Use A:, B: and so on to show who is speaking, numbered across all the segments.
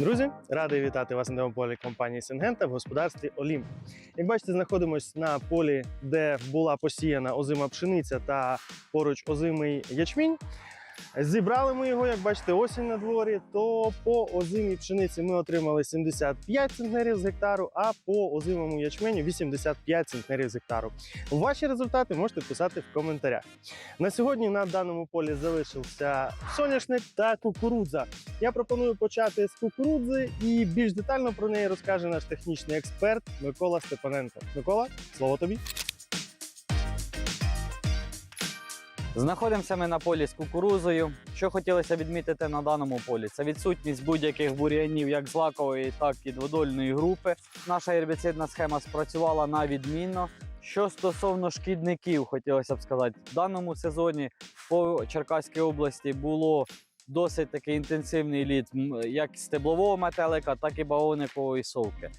A: Друзі, радий вітати вас на демополі полі компанії Сингента в господарстві Олімп. Як бачите, знаходимося на полі, де була посіяна озима пшениця та поруч озимий ячмінь. Зібрали ми його, як бачите, осінь на дворі. То по озимій пшениці ми отримали 75 центнерів з гектару, а по озимому ячменю 85 центнерів з гектару. Ваші результати можете писати в коментарях. На сьогодні на даному полі залишився соняшник та кукурудза. Я пропоную почати з кукурудзи і більш детально про неї розкаже наш технічний експерт Микола Степаненко. Микола, слово тобі.
B: Знаходимося ми на полі з кукурузою. Що хотілося відмітити на даному полі, це відсутність будь-яких бур'янів, як злакової, так і дводольної групи. Наша гербіцидна схема спрацювала на відмінно. Що стосовно шкідників, хотілося б сказати, в даному сезоні по Черкаській області було досить такий інтенсивний лід, як стеблового метелика, так і бавовникової совки.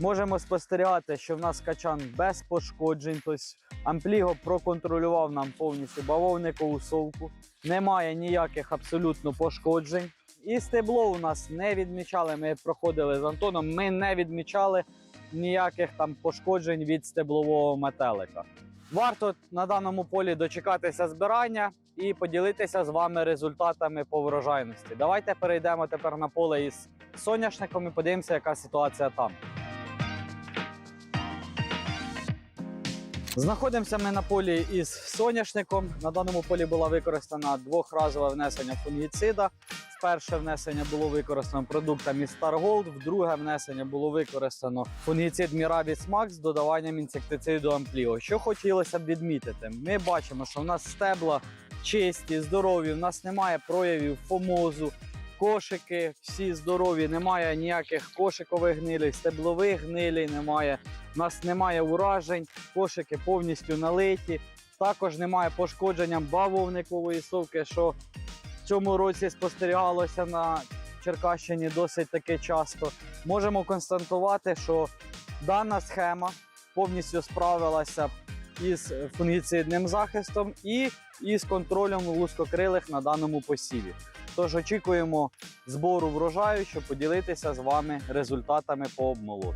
B: Можемо спостерігати, що в нас качан без пошкоджень, тобто Ампліго проконтролював нам повністю бавовникову совку. Немає ніяких абсолютно пошкоджень. І стебло у нас не відмічали. Ми проходили з Антоном. Ми не відмічали ніяких там пошкоджень від стеблового метелика. Варто на даному полі дочекатися збирання і поділитися з вами результатами по врожайності. Давайте перейдемо тепер на поле із соняшником і подивимося, яка ситуація там. Знаходимося ми на полі із соняшником. На даному полі була використана двохразове внесення фунгіцида. Перше внесення було використано продуктами Stargold, вдруге внесення було використано фунгіцид Miravis Max з додаванням інсектициду Amplio. Що хотілося б відмітити, ми бачимо, що в нас стебла чисті, здорові, в нас немає проявів фомозу, кошики всі здорові, немає ніяких кошикових гнилей, стеблових гнилей немає. У нас немає уражень, кошики повністю налиті. Також немає пошкодження бавовникової совки, що в цьому році спостерігалося на Черкащині досить таки часто. Можемо констатувати, що дана схема повністю справилася із фунгіцидним захистом і із контролем лускокрилих на даному посіві. Тож очікуємо збору врожаю, щоб поділитися з вами результатами по обмолоту.